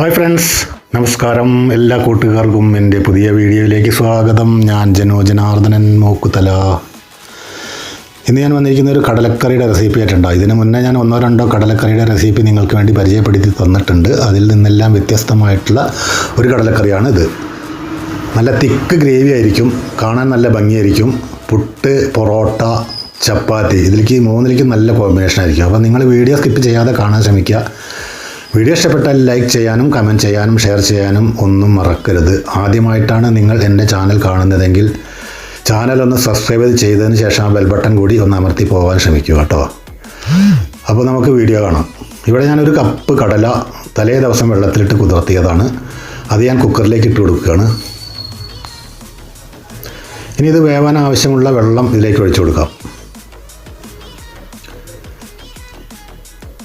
Hi friends നമസ്കാരം. എല്ലാ കൂട്ടുകാർക്കും എന്റെ പുതിയ വീഡിയോയിലേക്ക് സ്വാഗതം. ഞാൻ ജനോ ജനാർദ്ദനൻ മൂക്കുതല ഇന്ന് ഞാൻ വന്നിരിക്കുന്ന ഒരു കടലക്കറിയുടെ റെസിപ്പി ആയിട്ടുണ്ട്. ഇതിന് മുന്നേ ഞാൻ ഒന്നോ രണ്ടോ കടലക്കറിയുടെ റെസിപ്പി നിങ്ങൾക്ക് വേണ്ടി പരിചയപ്പെടുത്തി തന്നിട്ടുണ്ട്. അതിൽ നിന്നെല്ലാം വ്യത്യസ്തമായിട്ടുള്ള ഒരു കടലക്കറിയാണ് ഇത്. നല്ല തിക്ക് ഗ്രേവി ആയിരിക്കും കാണാൻ നല്ല ഭംഗിയായിരിക്കും. പുട്ട് പൊറോട്ട ചപ്പാത്തി. ഇതിലേക്ക് മൂന്നിലേക്കും നല്ല കോമ്പിനേഷൻ ആയിരിക്കും. അപ്പോൾ നിങ്ങൾ വീഡിയോ സ്കിപ്പ് ചെയ്യാതെ കാണാൻ ശ്രമിക്കുക. വീഡിയോ ഇഷ്ടപ്പെട്ടാൽ ലൈക്ക് ചെയ്യാനും കമന്റ് ചെയ്യാനും ഷെയർ ചെയ്യാനും ഒന്നും മറക്കരുത്. ആദ്യമായിട്ടാണ് നിങ്ങൾ എന്റെ ചാനൽ കാണുന്നതെങ്കിൽ ചാനൽ ഒന്ന് സബ്സ്ക്രൈബ് ചെയ്തതിന് ശേഷം ആ ബെൽ ബട്ടൺ കൂടി ഒന്ന് അമർത്തി പോകാൻ ശ്രമിക്കുക കേട്ടോ. അപ്പോൾ നമുക്ക് വീഡിയോ കാണാം. ഇവിടെ ഞാനൊരു കപ്പ് കടല തലേ ദിവസം വെള്ളത്തിലിട്ട് കുതിർത്തിയതാണ്. അത് ഞാൻ കുക്കറിലേക്ക് ഇട്ട് കൊടുക്കുകയാണ്. ഇനി ഇത് വേവാൻ ആവശ്യമുള്ള വെള്ളം ഇതിലേക്ക് ഒഴിച്ചു കൊടുക്കാം.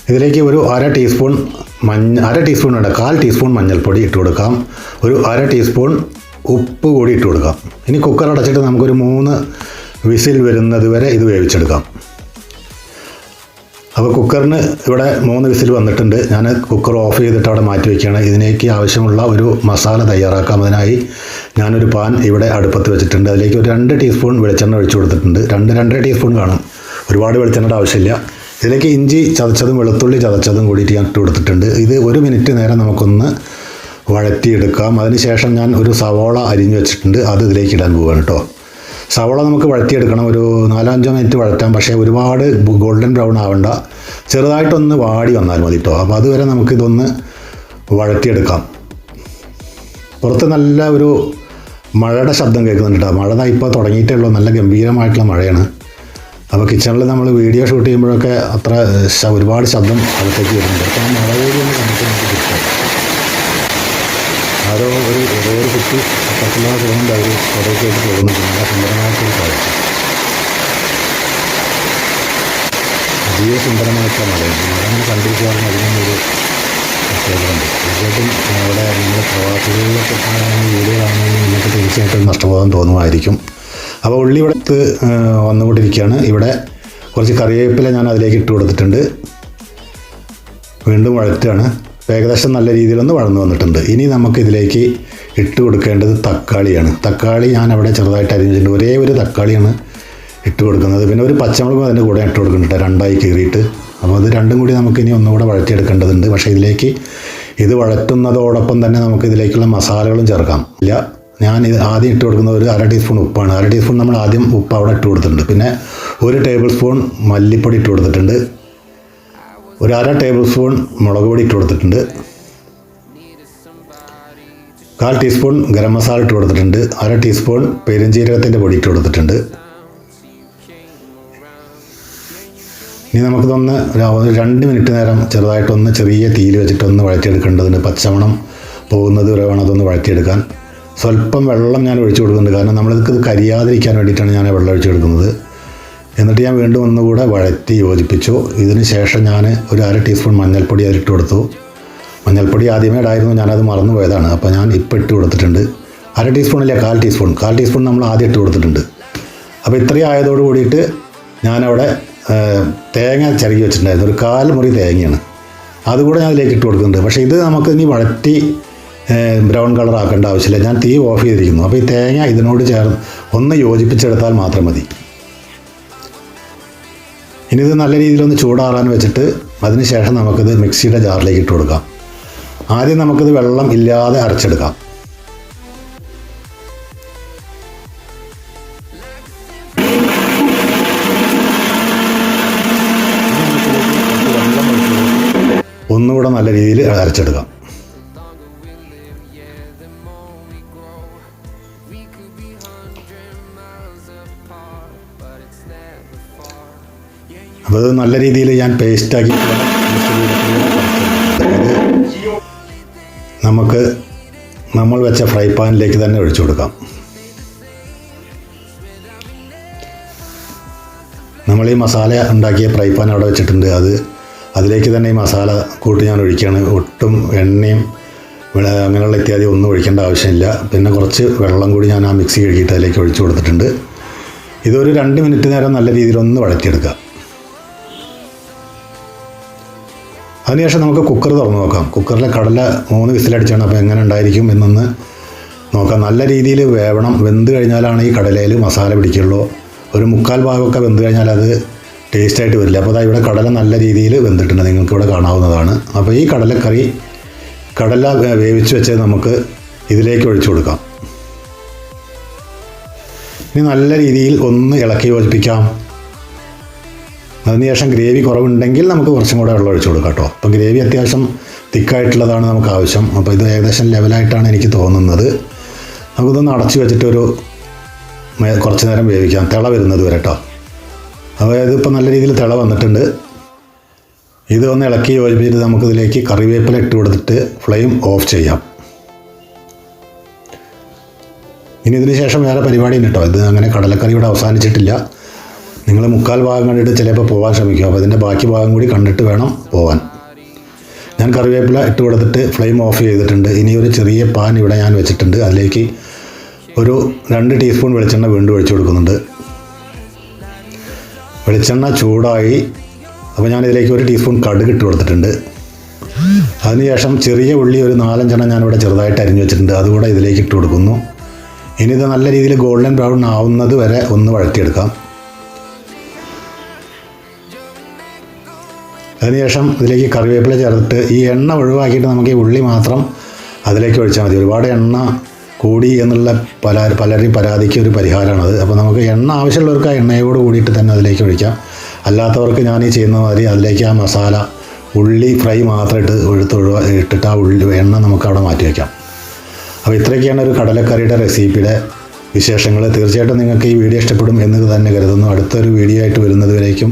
ഇതിലേക്ക് ഒരു അര ടീസ്പൂൺ മഞ്ഞ അര ടീസ്പൂൺ വേണ്ട കാൽ ടീസ്പൂൺ മഞ്ഞൾപ്പൊടി ഇട്ട് കൊടുക്കാം. ഒരു അര ടീസ്പൂൺ ഉപ്പ് കൂടി ഇട്ട് കൊടുക്കാം. ഇനി കുക്കർ അടച്ചിട്ട് നമുക്കൊരു മൂന്ന് വിസിൽ വരുന്നത് വരെ ഇത് വേവിച്ചെടുക്കാം. അപ്പോൾ കുക്കറിന് ഇവിടെ മൂന്ന് വിസിൽ വന്നിട്ടുണ്ട്. ഞാൻ കുക്കർ ഓഫ് ചെയ്തിട്ട് അവിടെ മാറ്റി വയ്ക്കുകയാണ് ഇതിലേക്ക് ആവശ്യമുള്ള ഒരു മസാല തയ്യാറാക്കാം. അതിനായി ഞാനൊരു പാൻ ഇവിടെ അടുപ്പത്ത് വെച്ചിട്ടുണ്ട്. അതിലേക്ക് ഒരു രണ്ട് ടീസ്പൂൺ വെളിച്ചെണ്ണ ഒഴിച്ചു കൊടുത്തിട്ടുണ്ട്. രണ്ട് രണ്ടര ടീസ്പൂൺ കാണും ഒരുപാട് വെളിച്ചെണ്ണയുടെ ആവശ്യമില്ല. ഇതിലേക്ക് ഇഞ്ചി ചതച്ചതും വെളുത്തുള്ളി ചതച്ചതും കൂടിയിട്ട് ഞാൻ ഇട്ട് കൊടുത്തിട്ടുണ്ട്. ഇത് ഒരു മിനിറ്റ് നേരം നമുക്കൊന്ന് വഴറ്റിയെടുക്കാം. അതിനുശേഷം ഞാൻ ഒരു സവോള അരിഞ്ഞു വെച്ചിട്ടുണ്ട്. അത് ഇതിലേക്ക് ഇടാൻ പോവുകയാണ് കേട്ടോ. സവോള നമുക്ക് വഴറ്റിയെടുക്കണം. ഒരു നാലഞ്ചോ മിനിറ്റ് വഴറ്റാം. പക്ഷേ ഒരുപാട് ഗോൾഡൻ ബ്രൗൺ ആവണ്ട. ചെറുതായിട്ടൊന്ന് വാടി വന്നാൽ മതി കേട്ടോ. അപ്പോൾ അതുവരെ നമുക്കിതൊന്ന് വഴറ്റിയെടുക്കാം. പുറത്ത് നല്ല ഒരു മഴയുടെ ശബ്ദം കേൾക്കുന്നുണ്ട് കേട്ടോ. മഴ ഇപ്പോൾ തുടങ്ങിയിട്ടേ ഉള്ളൂ. നല്ല ഗംഭീരമായിട്ടുള്ള മഴയാണ്. അപ്പോൾ കിച്ചണിൽ നമ്മൾ വീഡിയോ ഷൂട്ട് ചെയ്യുമ്പോഴൊക്കെ അത്ര ഒരുപാട് ശബ്ദം അകത്തേക്ക് വരുന്നുണ്ട്. അപ്പോൾ ആ മഴ നമുക്ക് ഒന്ന് കണ്ടിട്ട് നമുക്ക് കിട്ടും. ആരോ ഒരു ഏതോ ഒരു കുട്ടി അപ്പുറത്തുള്ള പോകുന്നുണ്ട് അവർ പുറത്തേക്ക് പോകുന്നുണ്ട്. നല്ല സുന്ദരമായിട്ടൊരു കാഴ്ച. അതീവ സുന്ദരമായിട്ടുള്ള മഴയുണ്ട് മഴ. അങ്ങനെ കണ്ടിരിക്കാറും ഒരു പ്രത്യേകതയുണ്ട്. തീർച്ചയായിട്ടും അവിടെ നമ്മൾ പ്രവാസികളിലൊക്കെ വീഡിയോ കാണുന്നതിന് നിങ്ങൾക്ക് തീർച്ചയായിട്ടും നഷ്ടബോധം തോന്നുമായിരിക്കും. അപ്പോൾ ഉള്ളി ഇവിടെ വന്നുകൊണ്ടിരിക്കുകയാണ്. ഇവിടെ കുറച്ച് കറിവേപ്പില ഞാൻ അതിലേക്ക് ഇട്ട് കൊടുത്തിട്ടുണ്ട്. വീണ്ടും വഴറ്റുകയാണ് ഏകദേശം നല്ല രീതിയിലൊന്ന് വഴന്നു വന്നിട്ടുണ്ട്. ഇനി നമുക്ക് ഇതിലേക്ക് ഇട്ട് കൊടുക്കേണ്ടത് തക്കാളിയാണ്. തക്കാളി ഞാൻ അവിടെ ചെറുതായിട്ട് അരിഞ്ഞിട്ടുണ്ട് ഒരേ ഒരു തക്കാളിയാണ് ഇട്ട് കൊടുക്കുന്നത്. പിന്നെ ഒരു പച്ചമുളകും അതിന്റെ കൂടെ ഇട്ട് കൊടുക്കുന്നുണ്ട് രണ്ടായി കീറിയിട്ട്. അപ്പോൾ അത് രണ്ടും കൂടി നമുക്ക് ഇനി ഒന്നുകൂടെ വഴറ്റിയെടുക്കേണ്ടതുണ്ട്. പക്ഷേ ഇതിലേക്ക് ഇത് വഴറ്റുന്നതോടൊപ്പം തന്നെ നമുക്ക് ഇതിലേക്കുള്ള മസാലകളും ചേർക്കാം. ഇല്ല. ഞാൻ ഇത് ആദ്യം ഇട്ട് കൊടുക്കുന്ന ഒരു അര ടീസ്പൂൺ ഉപ്പാണ്. അര ടീസ്പൂൺ നമ്മൾ ആദ്യം ഉപ്പ് അവിടെ ഇട്ട് കൊടുത്തിട്ടുണ്ട്. പിന്നെ ഒരു ടേബിൾ സ്പൂൺ മല്ലിപ്പൊടി ഇട്ട് കൊടുത്തിട്ടുണ്ട്. ഒരു അര ടേബിൾ സ്പൂൺ മുളക് പൊടി ഇട്ട് കൊടുത്തിട്ടുണ്ട്. കാൽ ടീസ്പൂൺ ഗരം മസാല ഇട്ട് കൊടുത്തിട്ടുണ്ട്. അര ടീസ്പൂൺ പെരുംജീരകത്തിന്റെ പൊടി ഇട്ട് കൊടുത്തിട്ടുണ്ട്. ഇനി നമുക്കിതൊന്ന് ഒരു രണ്ട് മിനിറ്റ് നേരം ചെറുതായിട്ടൊന്ന് ചെറിയ തീയിൽ വെച്ചിട്ടൊന്ന് വഴറ്റിയെടുക്കേണ്ടതുണ്ട് പച്ചമണം പോകുന്നത് വരെ വേണം അതൊന്ന് വഴറ്റിയെടുക്കാൻ. സ്വല്പം വെള്ളം ഞാൻ ഒഴിച്ചു കൊടുക്കുന്നുണ്ട്. കാരണം നമ്മളിത് കരിയാതിരിക്കാൻ വേണ്ടിയിട്ടാണ് ഞാൻ വെള്ളം ഒഴിച്ചു കൊടുക്കുന്നത്. എന്നിട്ട് ഞാൻ വീണ്ടും ഒന്നുകൂടെ വഴറ്റി യോജിപ്പിച്ചു. ഇതിന് ശേഷം ഞാൻ ഒരു അര ടീസ്പൂൺ മഞ്ഞൾപ്പൊടി അതിലിട്ട് കൊടുത്തു. മഞ്ഞൾപ്പൊടി ആദ്യമേ ഇടായിരുന്നു. ഞാനത് മറന്നു പോയതാണ്. അപ്പോൾ ഞാൻ ഇപ്പോൾ ഇട്ട് കൊടുത്തിട്ടുണ്ട്. അര ടീസ്പൂണില്ല കാൽ ടീസ്പൂൺ. കാൽ ടീസ്പൂൺ നമ്മൾ ആദ്യം ഇട്ട് കൊടുത്തിട്ടുണ്ട്. അപ്പോൾ ഇത്രയും ആയതോട് കൂടിയിട്ട് ഞാനവിടെ തേങ്ങ ചിരകി വെച്ചിട്ടുണ്ടായിരുന്നു. ഒരു കാൽ മുറി തേങ്ങയാണ്. അതുകൂടെ ഞാൻ അതിലേക്ക് ഇട്ട് കൊടുക്കുന്നുണ്ട്. പക്ഷേ ഇത് നമുക്ക് ഇനി വഴറ്റി ബ്രൗൺ കളർ ആക്കേണ്ട ആവശ്യമില്ല. ഞാൻ തീ ഓഫ് ചെയ്തിരിക്കുന്നു. അപ്പോൾ ഈ തേങ്ങ ഇതിനോട് ചേർന്ന് ഒന്ന് യോജിപ്പിച്ചെടുത്താൽ മാത്രം മതി. ഇനി ഇത് നല്ല രീതിയിലൊന്ന് ചൂടാറാൻ വെച്ചിട്ട് അതിന് ശേഷം നമുക്കിത് മിക്സിയുടെ ജാറിലേക്ക് ഇട്ട് കൊടുക്കാം. ആദ്യം നമുക്കിത് വെള്ളം ഇല്ലാതെ അരച്ചെടുക്കാം. ഒന്നുകൂടെ നല്ല രീതിയിൽ അരച്ചെടുക്കാം. അപ്പോൾ അത് നല്ല രീതിയിൽ ഞാൻ പേസ്റ്റാക്കി നമുക്ക് നമ്മൾ വെച്ച ഫ്രൈ പാനിലേക്ക് തന്നെ ഒഴിച്ചു കൊടുക്കാം. നമ്മൾ ഈ മസാല ഉണ്ടാക്കിയ ഫ്രൈ പാൻ അവിടെ വെച്ചിട്ടുണ്ട്. അത് അതിലേക്ക് തന്നെ ഈ മസാല കൂട്ടി ഞാൻ ഒഴിക്കുകയാണ്. ഒട്ടും എണ്ണയും അങ്ങനെയുള്ള ഇത്യാദി ഒന്നും ഒഴിക്കേണ്ട ആവശ്യമില്ല. പിന്നെ കുറച്ച് വെള്ളം കൂടി ഞാൻ ആ മിക്സി കഴുകിയിട്ട് അതിലേക്ക് ഒഴിച്ചു കൊടുത്തിട്ടുണ്ട്. ഇതൊരു രണ്ട് മിനിറ്റ് നേരം നല്ല രീതിയിൽ ഒന്ന് വഴറ്റിയെടുക്കുക അതിനുശേഷം നമുക്ക് കുക്കർ തുറന്ന് നോക്കാം. കുക്കറിലെ കടല മൂന്ന് വിസിലടിച്ചാണ് അപ്പോൾ എങ്ങനെ ഉണ്ടായിരിക്കും എന്നൊന്ന് നോക്കാം. നല്ല രീതിയിൽ വേവണം. വെന്ത് കഴിഞ്ഞാലാണ് ഈ കടലയിൽ മസാല പിടിക്കുള്ളൂ. ഒരു മുക്കാൽ ഭാഗമൊക്കെ വെന്ത് കഴിഞ്ഞാൽ അത് ടേസ്റ്റായിട്ട് വരില്ല. അപ്പോൾ ഇവിടെ കടല നല്ല രീതിയിൽ വെന്തിട്ടുണ്ട്. നിങ്ങൾക്ക് ഇവിടെ കാണാവുന്നതാണ്. അപ്പോൾ ഈ കടലക്കറി കടല വേവിച്ച് വെച്ച് നമുക്ക് ഇതിലേക്ക് ഒഴിച്ചു കൊടുക്കാം. ഇനി നല്ല രീതിയിൽ ഒന്ന് ഇളക്കി യോജിപ്പിക്കാം. അതിനുശേഷം ഗ്രേവി കുറവുണ്ടെങ്കിൽ നമുക്ക് കുറച്ചും കൂടെ വെള്ളം ഒഴിച്ചു കൊടുക്കാം കേട്ടോ. അപ്പോൾ ഗ്രേവി അത്യാവശ്യം തിക്കായിട്ടുള്ളതാണ് നമുക്ക് ആവശ്യം. അപ്പോൾ ഇത് ഏകദേശം ലെവലായിട്ടാണ് എനിക്ക് തോന്നുന്നത്. നമുക്കിതൊന്ന് അടച്ചു വെച്ചിട്ടൊരു കുറച്ച് നേരം വേവിക്കാം. തിള വരുന്നത് വരെ കേട്ടോ. അതായത് ഇപ്പോൾ നല്ല രീതിയിൽ തിള വന്നിട്ടുണ്ട്. ഇത് ഒന്ന് ഇളക്കി യോജിപ്പിച്ചിട്ട് നമുക്കിതിലേക്ക് കറിവേപ്പില ഇട്ട് കൊടുത്തിട്ട് ഫ്ലെയിം ഓഫ് ചെയ്യാം. ഇനി ഇതിന് ശേഷം വേറെ പരിപാടി ഉണ്ട് കേട്ടോ. ഇത് അങ്ങനെ കടലക്കറി ഇവിടെ അവസാനിച്ചിട്ടില്ല. നിങ്ങൾ മുക്കാൽ ഭാഗം കണ്ടിട്ട് ചിലപ്പോൾ പോകാൻ ശ്രമിക്കും. അപ്പോൾ അതിന്റെ ബാക്കി ഭാഗം കൂടി കണ്ടിട്ട് വേണം പോകാൻ ഞാൻ കറിവേപ്പില ഇട്ട് കൊടുത്തിട്ട് ഫ്ലെയിം ഓഫ് ചെയ്തിട്ടുണ്ട്. ഇനി ഒരു ചെറിയ പാൻ ഇവിടെ ഞാൻ വെച്ചിട്ടുണ്ട്. അതിലേക്ക് ഒരു രണ്ട് ടീസ്പൂൺ വെളിച്ചെണ്ണ വീണ്ടും ഒഴിച്ചു കൊടുക്കുന്നുണ്ട്. വെളിച്ചെണ്ണ ചൂടായി. അപ്പോൾ ഞാൻ ഇതിലേക്ക് ഒരു ടീസ്പൂൺ കടുക് ഇട്ട് കൊടുത്തിട്ടുണ്ട്. അതിനുശേഷം ചെറിയ ഉള്ളി ഒരു നാലഞ്ചെണ്ണം ഞാനിവിടെ ചെറുതായിട്ട് അരിഞ്ഞു വെച്ചിട്ടുണ്ട്. അതുകൂടെ ഇതിലേക്ക് ഇട്ട് കൊടുക്കുന്നു. ഇനി ഇത് നല്ല രീതിയിൽ ഗോൾഡൻ ബ്രൗൺ ആവുന്നത് വരെ ഒന്ന് വഴറ്റിയെടുക്കാം. അതിനുശേഷം ഇതിലേക്ക് കറിവേപ്പില ചേർത്തിട്ട് ഈ എണ്ണ ഒഴിവാക്കിയിട്ട് നമുക്ക് ഈ ഉള്ളി മാത്രം അതിലേക്ക് ഒഴിച്ചാൽ മതി. ഒരുപാട് എണ്ണ കൂടി എന്നുള്ള പല പലരുടെയും പരാതിക്ക് ഒരു പരിഹാരമാണത് അപ്പോൾ നമുക്ക് എണ്ണ ആവശ്യമുള്ളവർക്ക് ആ എണ്ണയോട് കൂടിയിട്ട് തന്നെ അതിലേക്ക് ഒഴിക്കാം. അല്ലാത്തവർക്ക് ഞാൻ ഈ ചെയ്യുന്ന മാതിരി അതിലേക്ക് ആ മസാല ഉള്ളി ഫ്രൈ മാത്രം ഇട്ട് എടുത്ത് ഒഴിവാ ഇട്ടിട്ട് ആ ഉള്ളി എണ്ണ നമുക്ക് അവിടെ മാറ്റി വയ്ക്കാം അപ്പോൾ ഇത്രയൊക്കെയാണ് ഒരു കടലക്കറിയുടെ റെസിപ്പിയുടെ വിശേഷങ്ങൾ. തീർച്ചയായിട്ടും നിങ്ങൾക്ക് ഈ വീഡിയോ ഇഷ്ടപ്പെടും എന്ന് തന്നെ കരുതുന്നു. അടുത്തൊരു വീഡിയോ ആയിട്ട് വരുന്നത് വരേക്കും